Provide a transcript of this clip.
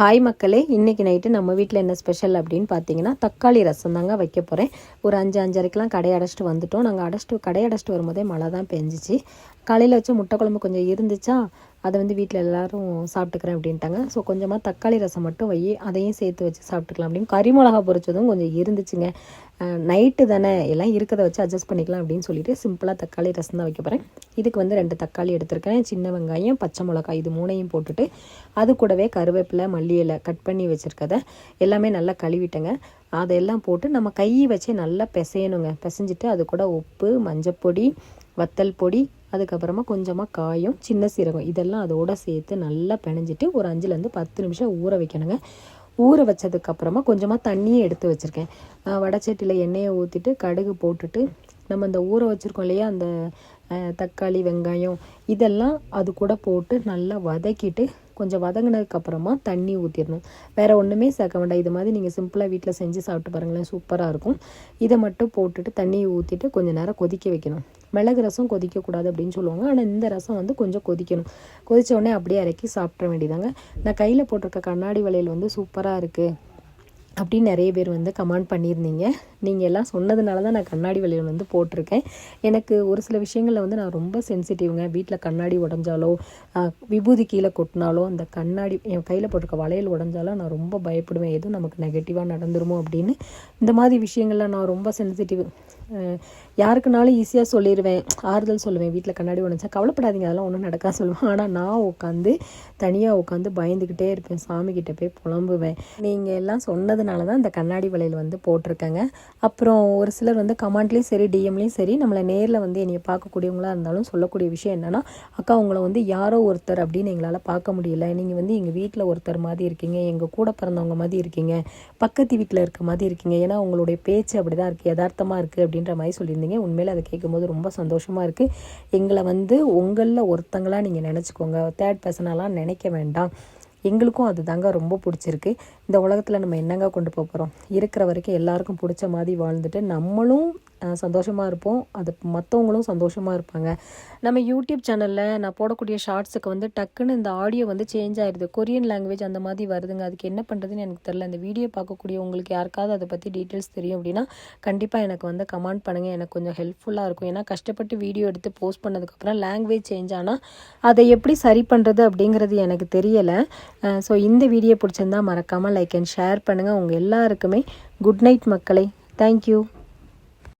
Hi மக்களே இன்னைக்கு night நம்ம வீட்டில் என்ன ஸ்பெஷல் அப்படின்னு பார்த்தீங்கன்னா தக்காளி ரசம் தாங்க வைக்க போகிறேன் ஒரு அஞ்சு அஞ்சரைக்கெலாம் கடை அடைச்சிட்டு வந்துட்டோம். நாங்கள் அடைச்சிட்டு கடை அடைச்சிட்டு வரும்போதே மழை தான் பெஞ்சிச்சு. காலையில் வச்சு முட்டை குழம்பு கொஞ்சம் இருந்துச்சா? அதை வந்து வீட்டில் எல்லோரும் சாப்பிட்டுக்கிறேன் அப்படின்ட்டாங்க. ஸோ கொஞ்சமாக தக்காளி ரசம் மட்டும் வை அதையும் சேர்த்து வச்சு சாப்பிட்டுக்கலாம் அப்படின்னு. கறி மிளகா பொரிச்சதும் கொஞ்சம் இருந்துச்சுங்க. நைட்டு தானே எல்லாம் இருக்கிறத வச்சு அட்ஜஸ்ட் பண்ணிக்கலாம் அப்படின்னு சொல்லிட்டு சிம்பிளாக தக்காளி ரசம் தான் வைக்க போகிறேன் இதுக்கு வந்து ரெண்டு தக்காளி எடுத்திருக்கேன். சின்ன வெங்காயம் பச்சை மிளகாய் இது மூணையும் போட்டுட்டு அது கூடவே கருவேப்பிலை மல்லி இலை கட் பண்ணி வச்சுருக்கத எல்லாமே நல்லா கழுவிட்டேங்க. அதையெல்லாம் போட்டு நம்ம கையை வச்சே நல்லா பிசையணுங்க. பிசைஞ்சிட்டு அது கூட உப்பு மஞ்சப்பொடி வத்தல் பொடி அதுக்கப்புறமா கொஞ்சமாக காயம் சின்ன சீரகம் இதெல்லாம் அதோட சேர்த்து நல்லா பிணைஞ்சிட்டு ஒரு அஞ்சுலேருந்து பத்து நிமிஷம் ஊற வைக்கணுங்க. ஊற வச்சதுக்கப்புறமா கொஞ்சமாக தண்ணியை எடுத்து வச்சுருக்கேன். வடச்சட்டியில் எண்ணெயை ஊற்றிட்டு கடுகு போட்டுட்டு நம்ம இந்த ஊற வச்சுருக்கோம் இல்லையா அந்த தக்காளி வெங்காயம் இதெல்லாம் அது கூட போட்டு நல்லா வதக்கிட்டு கொஞ்சம் வதங்கினதுக்கப்புறமா தண்ணி ஊற்றிடணும் வேறு ஒன்றுமே சேர்க்க வேண்டாம். இது மாதிரி நீங்கள் சிம்பிளாக வீட்டில் செஞ்சு சாப்பிட்டு பாருங்களேன். சூப்பராக இருக்கும். இதை மட்டும் போட்டுட்டு தண்ணியை ஊற்றிட்டு கொஞ்சம் நேரம் கொதிக்க வைக்கணும். மிளகு ரசம் கொதிக்கக்கூடாது அப்படின்னு சொல்லுவாங்க. ஆனால் இந்த ரசம் வந்து கொஞ்சம் கொதிக்கணும். கொதித்த உடனே அப்படியே இறக்கி சாப்பிட வேண்டியதாங்க நான் கையில் போட்டிருக்க கண்ணாடி வளையல் வந்து சூப்பராக இருக்குது அப்படின்னு நிறைய பேர் வந்து கமெண்ட் பண்ணியிருந்தீங்க. நீங்கள் எல்லாம் சொன்னதுனால தான் நான் கண்ணாடி வளையல் வந்து போட்டிருக்கேன். எனக்கு ஒரு சில விஷயங்களில் வந்து நான் ரொம்ப சென்சிட்டிவ்ங்க வீட்டில் கண்ணாடி உடஞ்சாலோ விபூதி கீழே கொட்டினாலோ அந்த கண்ணாடி என் கையில் போட்டிருக்க வளையல் உடஞ்சாலோ நான் ரொம்ப பயப்படுவேன். எதுவும் நமக்கு நெகட்டிவாக நடந்துருமோ அப்படின்னு. இந்த மாதிரி விஷயங்களில் நான் ரொம்ப சென்சிட்டிவ் யாருக்குனாலும் ஈஸியாக சொல்லிடுவேன் ஆறுதல் சொல்லுவேன். வீட்டில் கண்ணாடி உடஞ்சா கவலைப்படாதீங்க. அதெல்லாம் ஒன்றும் நடக்கா சொல்லுவேன். ஆனால் நான் உட்காந்து தனியாக உட்காந்து பயந்துக்கிட்டே இருப்பேன். சாமிக்கிட்ட போய் புலம்புவேன். நீங்கள் எல்லாம் சொன்னதுனால தான் இந்த கண்ணாடி வளையல் வந்து போட்டிருக்கேங்க. அப்புறம் ஒரு சிலர் வந்து கமெண்ட்லேயும் சரி டிஎம்லேயும் சரி நம்மளை நேரில் வந்து என்னை பார்க்கக்கூடியவங்களாக இருந்தாலும் சொல்லக்கூடிய விஷயம் என்னென்னா அக்கா உங்களை வந்து யாரோ ஒருத்தர் அப்படின்னு எங்களால் பார்க்க முடியல. நீங்கள் வந்து எங்கள் வீட்டில் ஒருத்தர் மாதிரி இருக்கீங்க எங்கள் கூட பிறந்தவங்க மாதிரி இருக்கீங்க பக்கத்து வீட்டில் இருக்க மாதிரி இருக்கீங்க. ஏன்னா உங்களுடைய பேச்சு அப்படி தான் இருக்குது யதார்த்தமாக இருக்குது அப்படின்ற மாதிரி சொல்லியிருந்தீங்க. உண்மையில் அதை கேட்கும்போது ரொம்ப சந்தோஷமாக இருக்குது எங்களை வந்து உங்களில் ஒருத்தங்களாக நீங்கள் நினச்சிக்கோங்க. தேர்ட் பர்சனெல்லாம் நினைக்க வேண்டாம். எங்களுக்கும் அது தாங்க ரொம்ப பிடிச்சிருக்கு. இந்த உலகத்தில் நம்ம என்னங்க கொண்டு போக போகிறோம் இருக்கிற வரைக்கும் எல்லாருக்கும் பிடிச்ச மாதிரி வாழ்ந்துட்டு நம்மளும் சந்தோஷமாக இருப்போம். அது மற்றவங்களும் சந்தோஷமாக இருப்பாங்க. நம்ம யூடியூப் சேனலில் நான் போடக்கூடிய ஷார்ட்ஸுக்கு வந்து டக்குன்னு இந்த ஆடியோ வந்து சேஞ்ச் ஆயிடுது கொரியன் லாங்குவேஜ் அந்த மாதிரி வருதுங்க. அதுக்கு என்ன பண்ணுறதுன்னு எனக்கு தெரில இந்த வீடியோ பார்க்கக்கூடிய உங்களுக்கு யாருக்காவது அதை பற்றி டீட்டெயில்ஸ் தெரியும் அப்படின்னா கண்டிப்பாக எனக்கு வந்து கமெண்ட் பண்ணுங்கள் எனக்கு கொஞ்சம் ஹெல்ப்ஃபுல்லாக இருக்கும். ஏன்னா கஷ்டப்பட்டு வீடியோ எடுத்து போஸ்ட் பண்ணதுக்கப்புறம் லாங்குவேஜ் சேஞ்ச் ஆனால் அதை எப்படி சரி பண்ணுறது அப்படிங்கிறது எனக்கு தெரியலை. ஸோ இந்த வீடியோ பிடிச்சிருந்தா மறக்காமல் லைக் அண்ட் ஷேர் பண்ணுங்கள் உங்கள் எல்லாருக்குமே குட் நைட் மக்களை. தேங்க்யூ